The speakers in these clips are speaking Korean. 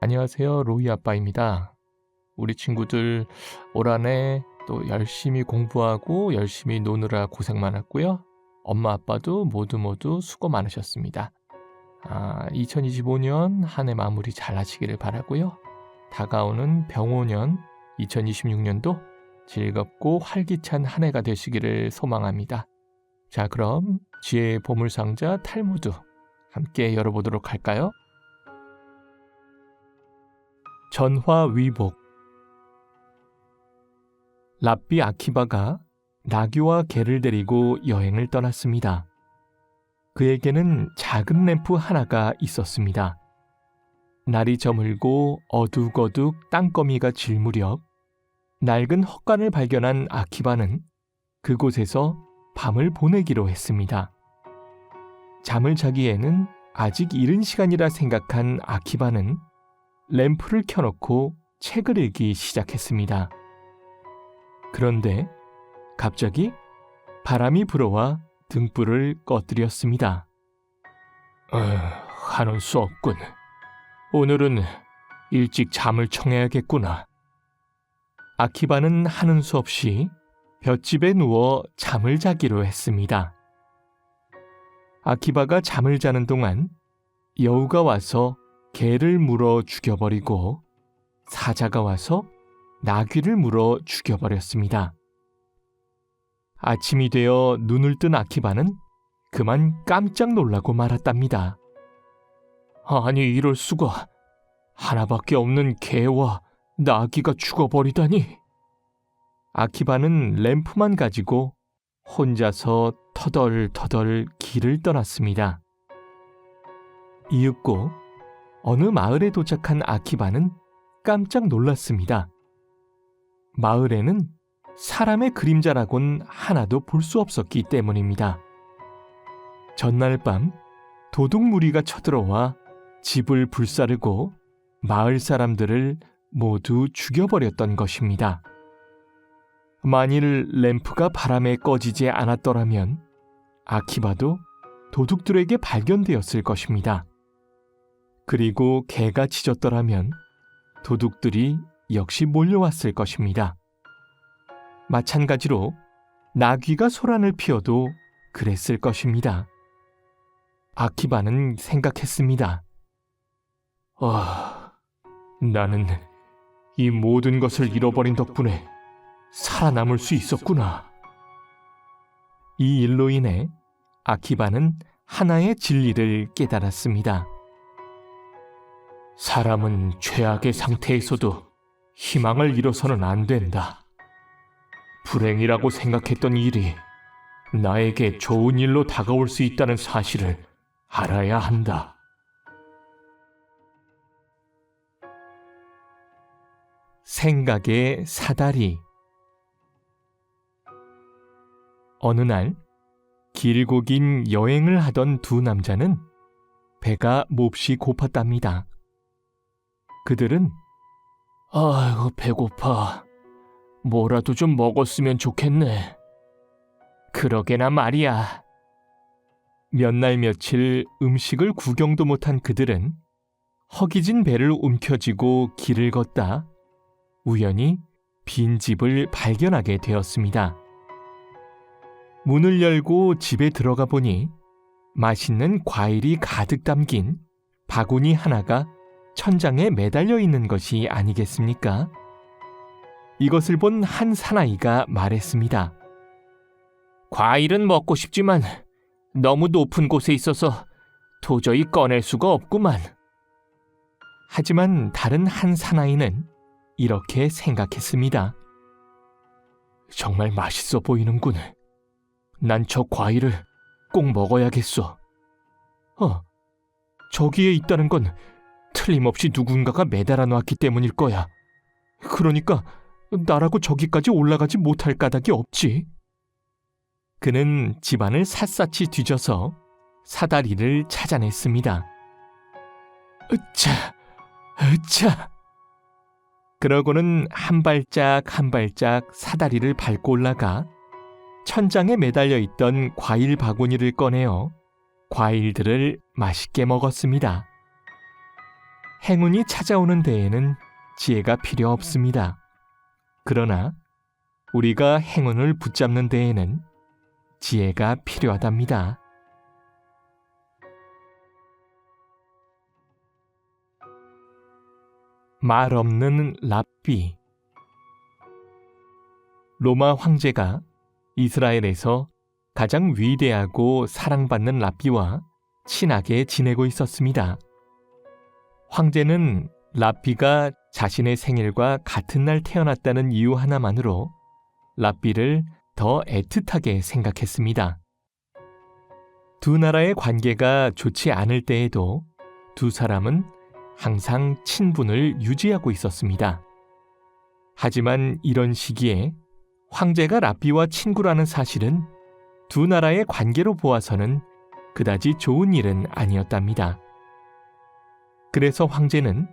안녕하세요. 로이 아빠입니다. 우리 친구들 올 한 해 또 열심히 공부하고 열심히 노느라 고생 많았고요. 엄마 아빠도 모두 모두 수고 많으셨습니다. 아, 2025년 한 해 마무리 잘 하시기를 바라고요. 다가오는 병오년 2026년도 즐겁고 활기찬 한 해가 되시기를 소망합니다. 자, 그럼 지혜의 보물상자 탈무드 함께 열어보도록 할까요? 전화위복 랍비 아키바가 나귀와 개를 데리고 여행을 떠났습니다. 그에게는 작은 램프 하나가 있었습니다. 날이 저물고 어둑어둑 땅거미가 질 무렵 낡은 헛간을 발견한 아키바는 그곳에서 밤을 보내기로 했습니다. 잠을 자기에는 아직 이른 시간이라 생각한 아키바는 램프를 켜놓고 책을 읽기 시작했습니다. 그런데 갑자기 바람이 불어와 등불을 꺼뜨렸습니다. 어, 하는 수 없군. 오늘은 일찍 잠을 청해야겠구나. 아키바는 하는 수 없이 볏집에 누워 잠을 자기로 했습니다. 아키바가 잠을 자는 동안 여우가 와서 개를 물어 죽여버리고 사자가 와서 나귀를 물어 죽여버렸습니다. 아침이 되어 눈을 뜬 아키바는 그만 깜짝 놀라고 말았답니다. 아니 이럴 수가 하나밖에 없는 개와 나귀가 죽어버리다니. 아키바는 램프만 가지고 혼자서 터덜터덜 길을 떠났습니다. 이윽고 어느 마을에 도착한 아키바는 깜짝 놀랐습니다. 마을에는 사람의 그림자라곤 하나도 볼 수 없었기 때문입니다. 전날 밤 도둑 무리가 쳐들어와 집을 불사르고 마을 사람들을 모두 죽여버렸던 것입니다. 만일 램프가 바람에 꺼지지 않았더라면 아키바도 도둑들에게 발견되었을 것입니다. 그리고 개가 짖었더라면 도둑들이 역시 몰려왔을 것입니다. 마찬가지로 나귀가 소란을 피워도 그랬을 것입니다. 아키바는 생각했습니다. 아, 나는 이 모든 것을 잃어버린 덕분에 살아남을 수 있었구나. 이 일로 인해 아키바는 하나의 진리를 깨달았습니다. 사람은 최악의 상태에서도 희망을 잃어서는 안 된다. 불행이라고 생각했던 일이 나에게 좋은 일로 다가올 수 있다는 사실을 알아야 한다. 생각의 사다리 어느 날 길고 긴 여행을 하던 두 남자는 배가 몹시 고팠답니다. 그들은 아이고 배고파. 뭐라도 좀 먹었으면 좋겠네. 그러게나 말이야. 몇 날 며칠 음식을 구경도 못한 그들은 허기진 배를 움켜쥐고 길을 걷다 우연히 빈 집을 발견하게 되었습니다. 문을 열고 집에 들어가 보니 맛있는 과일이 가득 담긴 바구니 하나가 천장에 매달려 있는 것이 아니겠습니까? 이것을 본 한 사나이가 말했습니다. 과일은 먹고 싶지만 너무 높은 곳에 있어서 도저히 꺼낼 수가 없구만. 하지만 다른 한 사나이는 이렇게 생각했습니다. 정말 맛있어 보이는군. 난 저 과일을 꼭 먹어야겠어. 어, 저기에 있다는 건 틀림없이 누군가가 매달아 놨기 때문일 거야. 그러니까 나라고 저기까지 올라가지 못할 까닭이 없지. 그는 집안을 샅샅이 뒤져서 사다리를 찾아냈습니다. 으차, 으차. 그러고는 한 발짝 한 발짝 사다리를 밟고 올라가 천장에 매달려 있던 과일 바구니를 꺼내어 과일들을 맛있게 먹었습니다. 행운이 찾아오는 데에는 지혜가 필요 없습니다. 그러나 우리가 행운을 붙잡는 데에는 지혜가 필요하답니다. 말 없는 랍비 로마 황제가 이스라엘에서 가장 위대하고 사랑받는 랍비와 친하게 지내고 있었습니다. 황제는 랍비가 자신의 생일과 같은 날 태어났다는 이유 하나만으로 랍비를 더 애틋하게 생각했습니다. 두 나라의 관계가 좋지 않을 때에도 두 사람은 항상 친분을 유지하고 있었습니다. 하지만 이런 시기에 황제가 랍비와 친구라는 사실은 두 나라의 관계로 보아서는 그다지 좋은 일은 아니었답니다. 그래서 황제는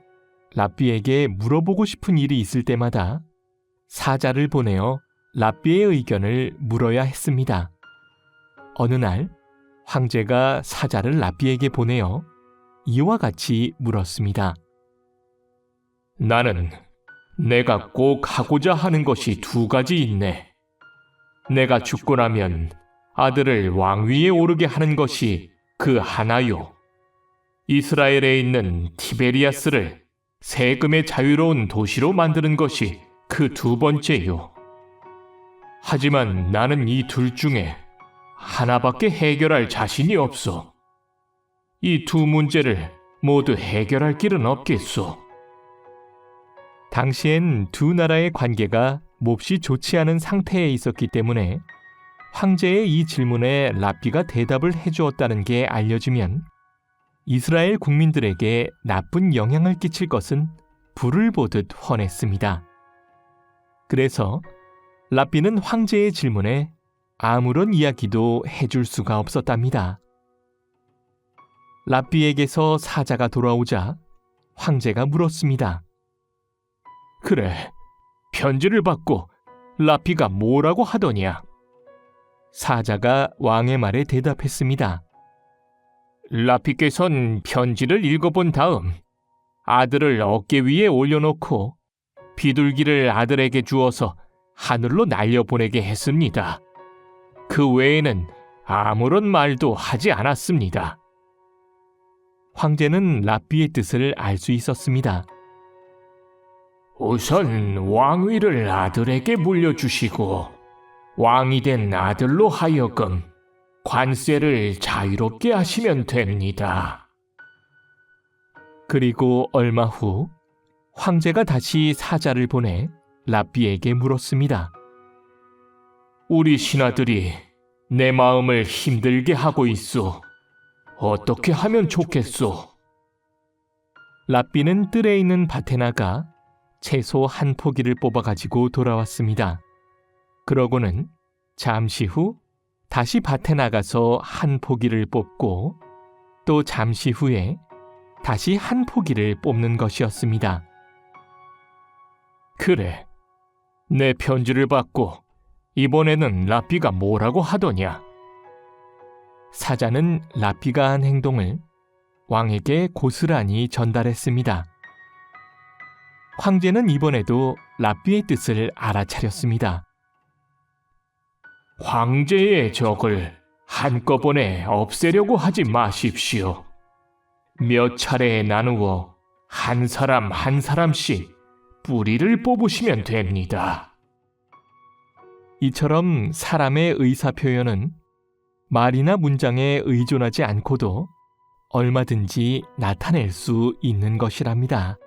랍비에게 물어보고 싶은 일이 있을 때마다 사자를 보내어 랍비의 의견을 물어야 했습니다. 어느 날 황제가 사자를 랍비에게 보내어 이와 같이 물었습니다. 나는 내가 꼭 하고자 하는 것이 두 가지 있네. 내가 죽고 나면 아들을 왕위에 오르게 하는 것이 그 하나요. 이스라엘에 있는 티베리아스를 세금의 자유로운 도시로 만드는 것이 그 두 번째요. 하지만 나는 이 둘 중에 하나밖에 해결할 자신이 없어. 이 두 문제를 모두 해결할 길은 없겠소. 당시엔 두 나라의 관계가 몹시 좋지 않은 상태에 있었기 때문에 황제의 이 질문에 라피가 대답을 해주었다는 게 알려지면 이스라엘 국민들에게 나쁜 영향을 끼칠 것은 불을 보듯 훤했습니다. 그래서 라피는 황제의 질문에 아무런 이야기도 해줄 수가 없었답니다. 라피에게서 사자가 돌아오자 황제가 물었습니다. 그래, 편지를 받고 라피가 뭐라고 하더냐? 사자가 왕의 말에 대답했습니다. 라피께선 편지를 읽어본 다음 아들을 어깨 위에 올려놓고 비둘기를 아들에게 주어서 하늘로 날려보내게 했습니다. 그 외에는 아무런 말도 하지 않았습니다. 황제는 라피의 뜻을 알 수 있었습니다. 우선 왕위를 아들에게 물려주시고 왕이 된 아들로 하여금 관세를 자유롭게 하시면 됩니다. 그리고 얼마 후 황제가 다시 사자를 보내 라비에게 물었습니다. 우리 신하들이 내 마음을 힘들게 하고 있소. 어떻게 하면 좋겠소? 라비는 뜰에 있는 밭에 나가 채소 한 포기를 뽑아가지고 돌아왔습니다. 그러고는 잠시 후 다시 밭에 나가서 한 포기를 뽑고 또 잠시 후에 다시 한 포기를 뽑는 것이었습니다. 그래, 내 편지를 받고 이번에는 라피가 뭐라고 하더냐? 사자는 라피가 한 행동을 왕에게 고스란히 전달했습니다. 황제는 이번에도 라피의 뜻을 알아차렸습니다. 황제의 적을 한꺼번에 없애려고 하지 마십시오. 몇 차례에 나누어 한 사람 한 사람씩 뿌리를 뽑으시면 됩니다. 이처럼 사람의 의사 표현은 말이나 문장에 의존하지 않고도 얼마든지 나타낼 수 있는 것이랍니다.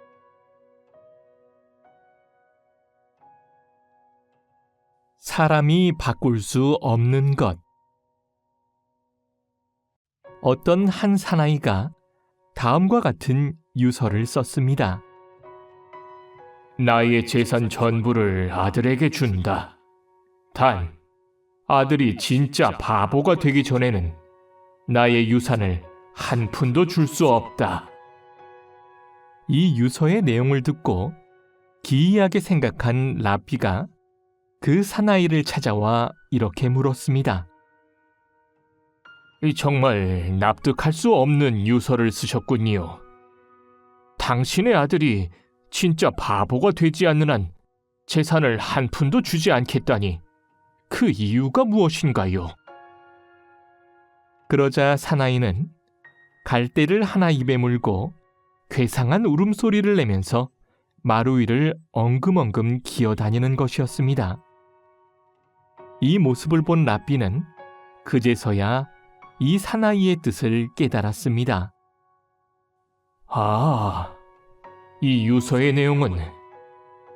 사람이 바꿀 수 없는 것. 어떤 한 사나이가 다음과 같은 유서를 썼습니다. 나의 재산 전부를 아들에게 준다. 단, 아들이 진짜 바보가 되기 전에는 나의 유산을 한 푼도 줄 수 없다. 이 유서의 내용을 듣고 기이하게 생각한 라피가 그 사나이를 찾아와 이렇게 물었습니다. 정말 납득할 수 없는 유서를 쓰셨군요. 당신의 아들이 진짜 바보가 되지 않는 한 재산을 한 푼도 주지 않겠다니 그 이유가 무엇인가요? 그러자 사나이는 갈대를 하나 입에 물고 괴상한 울음소리를 내면서 마루 위를 엉금엉금 기어다니는 것이었습니다. 이 모습을 본 라삐는 그제서야 이 사나이의 뜻을 깨달았습니다. 아, 이 유서의 내용은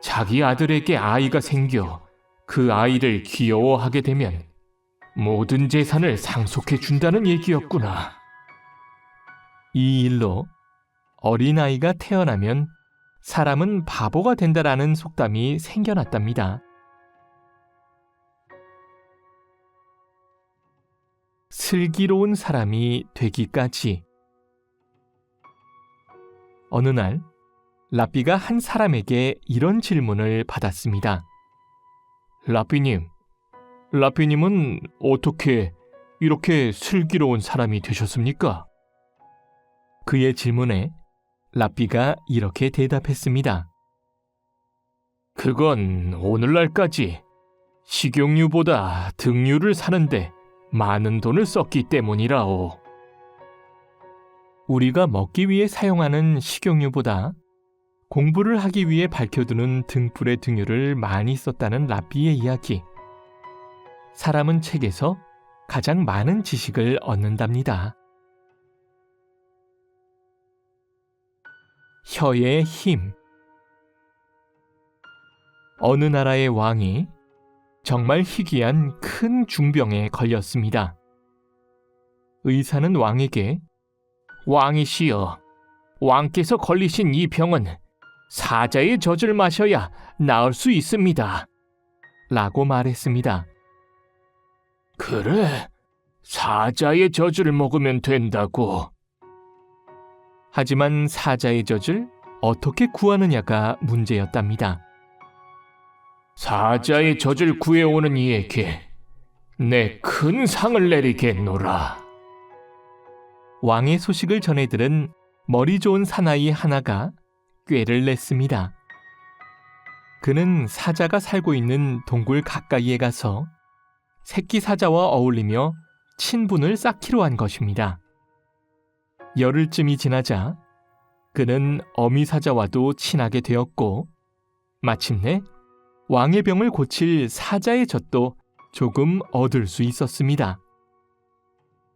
자기 아들에게 아이가 생겨 그 아이를 귀여워하게 되면 모든 재산을 상속해 준다는 얘기였구나. 이 일로 어린아이가 태어나면 사람은 바보가 된다라는 속담이 생겨났답니다. 슬기로운 사람이 되기까지 어느 날 라삐가 한 사람에게 이런 질문을 받았습니다. 라삐님, 라삐님은 어떻게 이렇게 슬기로운 사람이 되셨습니까? 그의 질문에 라삐가 이렇게 대답했습니다. 그건 오늘날까지 식용유보다 등유를 사는데 많은 돈을 썼기 때문이라오. 우리가 먹기 위해 사용하는 식용유보다 공부를 하기 위해 밝혀두는 등불의 등유를 많이 썼다는 라삐의 이야기. 사람은 책에서 가장 많은 지식을 얻는답니다. 혀의 힘. 어느 나라의 왕이 정말 희귀한 큰 중병에 걸렸습니다. 의사는 왕에게 왕이시여, 왕께서 걸리신 이 병은 사자의 젖을 마셔야 나을 수 있습니다. 라고 말했습니다. 그래, 사자의 젖을 먹으면 된다고. 하지만 사자의 젖을 어떻게 구하느냐가 문제였답니다. 사자의 젖을 구해오는 이에게 내 큰 상을 내리겠노라. 왕의 소식을 전해 들은 머리 좋은 사나이 하나가 꾀를 냈습니다. 그는 사자가 살고 있는 동굴 가까이에 가서 새끼 사자와 어울리며 친분을 쌓기로 한 것입니다. 열흘쯤이 지나자 그는 어미 사자와도 친하게 되었고 마침내 왕의 병을 고칠 사자의 젖도 조금 얻을 수 있었습니다.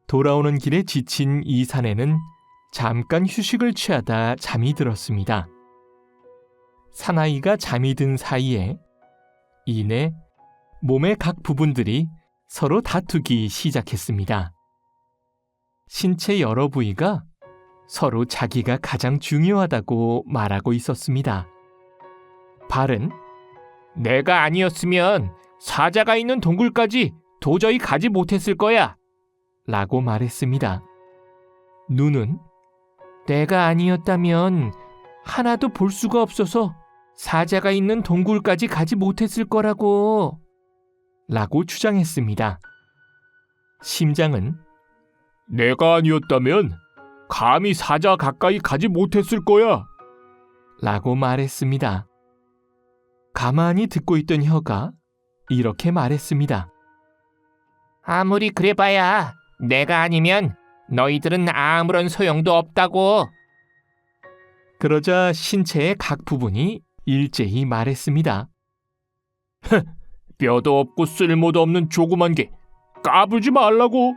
돌아오는 길에 지친 이 사내는 잠깐 휴식을 취하다 잠이 들었습니다. 사나이가 잠이 든 사이에 이내 몸의 각 부분들이 서로 다투기 시작했습니다. 신체 여러 부위가 서로 자기가 가장 중요하다고 말하고 있었습니다. 발은 내가 아니었으면 사자가 있는 동굴까지 도저히 가지 못했을 거야. 라고 말했습니다. 눈은 내가 아니었다면 하나도 볼 수가 없어서 사자가 있는 동굴까지 가지 못했을 거라고. 라고 주장했습니다. 심장은 내가 아니었다면 감히 사자 가까이 가지 못했을 거야. 라고 말했습니다. 가만히 듣고 있던 혀가 이렇게 말했습니다. 아무리 그래봐야 내가 아니면 너희들은 아무런 소용도 없다고. 그러자 신체의 각 부분이 일제히 말했습니다. 뼈도 없고 쓸모도 없는 조그만 게 까불지 말라고.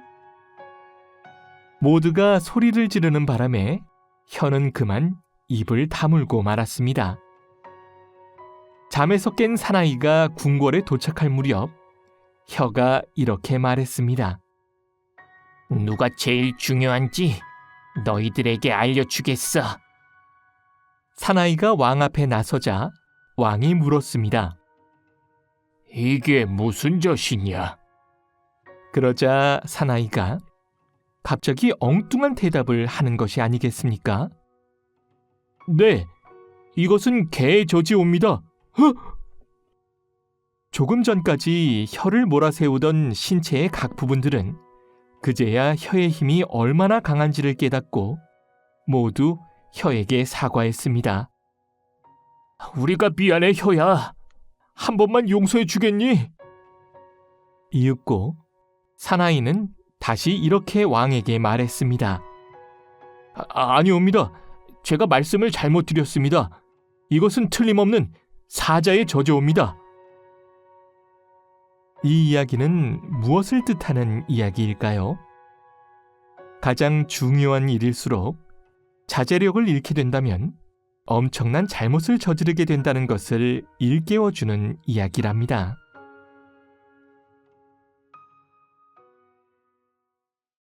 모두가 소리를 지르는 바람에 혀는 그만 입을 다물고 말았습니다. 잠에서 깬 사나이가 궁궐에 도착할 무렵 혀가 이렇게 말했습니다. 누가 제일 중요한지 너희들에게 알려주겠어. 사나이가 왕 앞에 나서자 왕이 물었습니다. 이게 무슨 젖이냐? 그러자 사나이가 갑자기 엉뚱한 대답을 하는 것이 아니겠습니까? 네, 이것은 개의 젖이 옵니다. 허! 조금 전까지 혀를 몰아세우던 신체의 각 부분들은 그제야 혀의 힘이 얼마나 강한지를 깨닫고 모두 혀에게 사과했습니다. 우리가 미안해, 혀야. 한 번만 용서해 주겠니? 이윽고 사나이는 다시 이렇게 왕에게 말했습니다. 아, 아니옵니다. 제가 말씀을 잘못 드렸습니다. 이것은 틀림없는 사자의 저주옵니다. 이 이야기는 무엇을 뜻하는 이야기일까요? 가장 중요한 일일수록 자제력을 잃게 된다면 엄청난 잘못을 저지르게 된다는 것을 일깨워주는 이야기랍니다.